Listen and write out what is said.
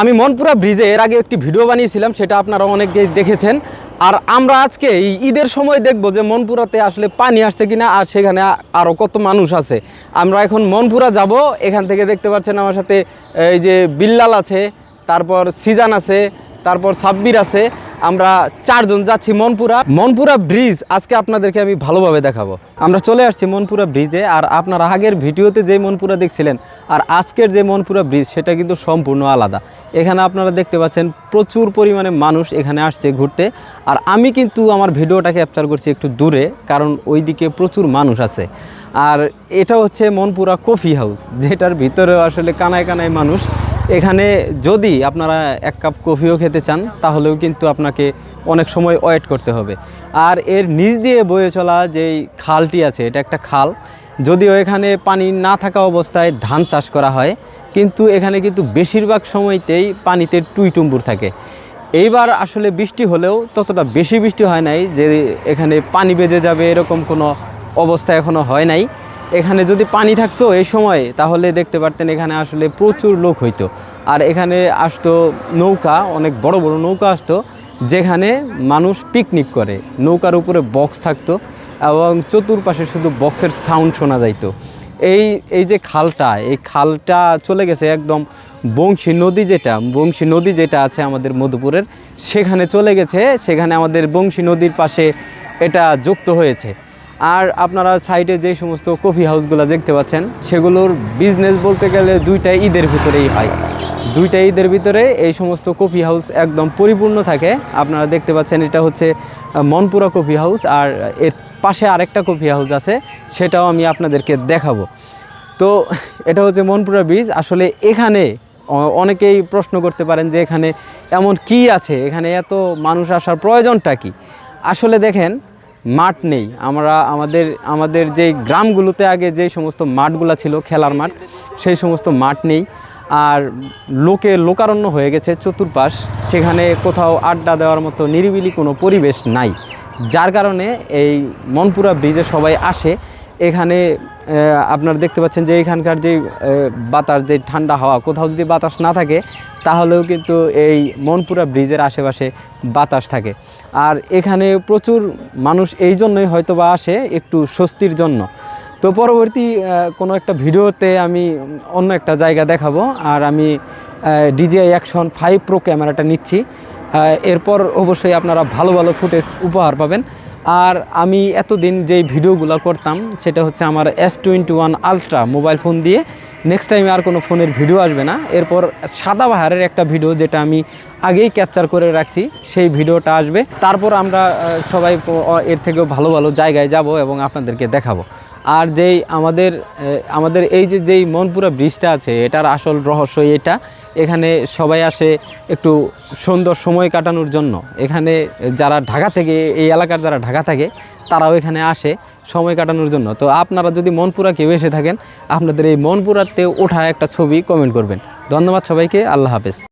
আমি মনপুরা ব্রিজে এর আগে একটি ভিডিও বানিয়েছিলাম, সেটা আপনারা অনেকেই দেখেছেন। আর আমরা আজকে এই ঈদের সময় দেখব যে মনপুরাতে আসলে পানি আসছে কিনা, আর সেখানে আরও কত মানুষ আছে। আমরা এখন মনপুরা যাব, এখান থেকে দেখতে পাচ্ছেন আমার সাথে এই যে বিল্লাল আছে, তারপর সিজান আছে, তারপর সাব্বির আছে। আমরা চারজন যাচ্ছি মনপুরা। মনপুরা ব্রিজ, আজকে আপনাদেরকে আমি ভালোভাবে দেখাবো। আমরা চলে আসছি মনপুরা ব্রিজে, আর আপনারা আগের ভিডিওতে যে মনপুরা দেখছিলেন, আর আজকের যে মনপুরা ব্রিজ, সেটা কিন্তু সম্পূর্ণ আলাদা। এখানে আপনারা দেখতে পাচ্ছেন প্রচুর পরিমাণে মানুষ এখানে আসছে ঘুরতে। আর আমি কিন্তু আমার ভিডিওটা ক্যাপচার করছি একটু দূরে, কারণ ওইদিকে প্রচুর মানুষ আছে। আর এটা হচ্ছে মনপুরা কফি হাউস, যেটার ভিতরেও আসলে কানায় কানায় মানুষ। এখানে যদি আপনারা এক কাপ কফিও খেতে চান, তাহলেও কিন্তু আপনাকে অনেক সময় ওয়েট করতে হবে। আর এর নিচ দিয়ে বয়ে চলা যেই খালটি আছে, এটা একটা খাল। যদিও এখানে পানি না থাকা অবস্থায় ধান চাষ করা হয়, কিন্তু এখানে কিন্তু বেশিরভাগ সময়তেই পানিতে টুইটুম্বুর থাকে। এইবার আসলে বৃষ্টি হলেও ততটা বেশি বৃষ্টি হয় নাই যে এখানে পানি বেজে যাবে এরকম কোনো অবস্থা এখনও হয় নাই। এখানে যদি পানি থাকতো এই সময়, তাহলে দেখতে পারতেন এখানে আসলে প্রচুর লোক হইতো। আর এখানে আসতো নৌকা, অনেক বড় বড় নৌকা আসতো, যেখানে মানুষ পিকনিক করে। নৌকার উপরে বক্স থাকতো এবং চতুর্পাশে শুধু বক্সের সাউন্ড শোনা যাইতো। এই এই যে খালটা, এই খালটা চলে গেছে একদম বংশী নদী যেটা, বংশী নদী যেটা আছে আমাদের মধুপুরের, সেখানে চলে গেছে, সেখানে আমাদের বংশী নদীর পাশে এটা যুক্ত হয়েছে। আর আপনারা সাইডে যে সমস্ত কফি হাউসগুলো দেখতে পাচ্ছেন, সেগুলোর বিজনেস বলতে গেলে দুইটা ঈদের ভিতরেই হয়। দুইটা ঈদের ভিতরে এই সমস্ত কফি হাউস একদম পরিপূর্ণ থাকে। আপনারা দেখতে পাচ্ছেন এটা হচ্ছে মনপুরা কফি হাউস আর এর পাশে আরেকটা কফি হাউস আছে, সেটাও আমি আপনাদেরকে দেখাবো। তো এটা হচ্ছে মনপুরা ব্রিজ আসলে এখানে অনেকেই প্রশ্ন করতে পারেন যে এখানে এমন কি আছে? এখানে এত মানুষ আসার প্রয়োজনটা কি? আসলে দেখেন, মাঠ নেই। আমরা, আমাদের আমাদের যে গ্রামগুলোতে আগে যে সমস্ত মাঠগুলো ছিল, খেলার মাঠ, সেই সমস্ত মাঠ নেই। আর লোকে লোকারণ্য হয়ে গেছে চতুর্পাশ। সেখানে কোথাও আড্ডা দেওয়ার মতো নিরিবিলি কোনো পরিবেশ নাই। যার কারণে এই মনপুরা ব্রিজে সবাই আসে। এখানে আপনারা দেখতে পাচ্ছেন যে এখানকার যে বাতাস, যে ঠান্ডা হাওয়া, কোথাও যদি বাতাস না থাকে, তাহলেও কিন্তু এই মনপুরা ব্রিজের আশেপাশে বাতাস থাকে। আর এখানে প্রচুর মানুষ এই জন্যই হয়তো বা আসে একটু স্বস্তির জন্য। তো পরবর্তী কোনো একটা ভিডিওতে আমি অন্য একটা জায়গা দেখাবো। আর আমি ডিজিআই অ্যাকশন ফাইভ প্রো ক্যামেরাটা নিচ্ছি। এরপর অবশ্যই আপনারা ভালো ভালো ফুটেজ উপহার পাবেন। আর আমি এতদিন যেই ভিডিওগুলো করতাম, সেটা হচ্ছে আমার S twenty one ultra mobile phone দিয়ে। নেক্সট টাইমে আর কোনো ফোনের ভিডিও আসবে না। এরপর সাদা বাহারের একটা ভিডিও যেটা আমি আগেই ক্যাপচার করে রাখছি, সেই ভিডিওটা আসবে। তারপর আমরা সবাই এর থেকেও ভালো ভালো জায়গায় যাব এবং আপনাদেরকে দেখাবো। আর যেই আমাদের আমাদের এই যে যেই মনপুরা ব্রিজটা আছে, এটার আসল রহস্য এটা। এখানে সবাই আসে একটু সুন্দর সময় কাটানোর জন্য। এখানে যারা ঢাকা থেকে, এই এলাকার যারা ঢাকা থাকে, তারাও এখানে আসে সময় কাটানোর জন্য। তো আপনারা যদি মনপুরা কেউ এসে থাকেন, আপনাদের এই মনপুরাতে ওঠা একটা ছবি কমেন্ট করবেন। ধন্যবাদ সবাইকে, আল্লাহ হাফেজ।